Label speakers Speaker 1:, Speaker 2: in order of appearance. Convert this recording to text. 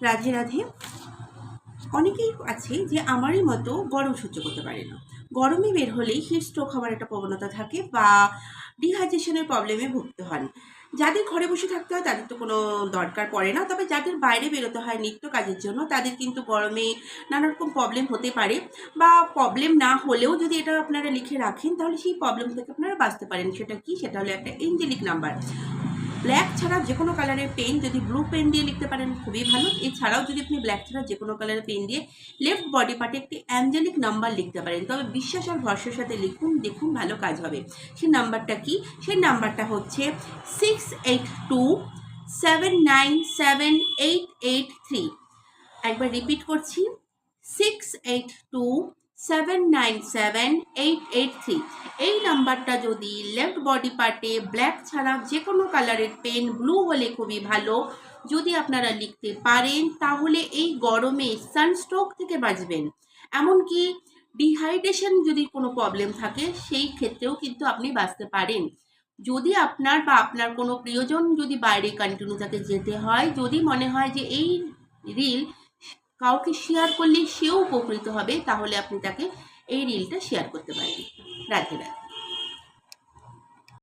Speaker 1: রাধে রাধে। অনেকেই আছে যে আমারই মতো গরম সহ্য করতে পারে না। গরমে বের হলেই হিট স্ট্রোক হওয়ার একটা প্রবণতা থাকে বা ডিহাইড্রেশনের প্রবলেমে ভুগতে হন যাদের ঘরে বসে থাকতে হয় তাদের তো কোনো দরকার পড়ে না। তবে যাদের বাইরে বেরোতে হয় নিত্য কাজের জন্য তাদের কিন্তু গরমে নানা রকম প্রবলেম হতে পারে বা প্রবলেম না হলেও যদি এটা আপনারা লিখে রাখেন তাহলে সেই প্রবলেম থেকে আপনারা বাঁচতে পারেন। সেটা কি? সেটা হলো একটা এঞ্জেলিক নাম্বার ব্ল্যাক ছাড়া যে কোনো কালারের পেন যদি ব্লু পেন দিয়ে লিখতে পারেন, খুবই ভালো। এছাড়াও যদি আপনি ব্ল্যাক ছাড়া যে কোনো কালারের পেন দিয়ে লেফট বডি পার্টে একটি অ্যাঞ্জেলিক নাম্বার লিখতে পারেন। তবে বিশ্বাস আর ভরসার সাথে লিখুন, দেখুন ভালো কাজ হবে। সেই নাম্বারটা কি? সেই নাম্বারটা হচ্ছে six eight two seven nine seven eight eight three একবার রিপিট করছি six eight two seven nine seven eight eight three এই নাম্বারটা যদি লেফট বডি পার্টে ব্ল্যাক ছাড়া যে কোনো কালারের পেন ব্লু হলে খুবই ভালো। যদি আপনারা লিখতে পারেন, তাহলে এই গরমে সানস্ট্রোক থেকে বাঁচবেন। এমনকি ডিহাইড্রেশন যদি কোনো প্রবলেম থাকে, সেই ক্ষেত্রেও কিন্তু আপনি বাঁচতে পারেন। যদি আপনার বা আপনার কোনো প্রিয়জন যদি বাইরে কন্টিনিউ তাকে যেতে হয়, যদি মনে হয় যে এই রিল কাউকে শেয়ার করলে সেও উপকৃত হবে, তাহলে আপনি তাকে এই রিলটা শেয়ার করতে পারেন রাখে রাধে।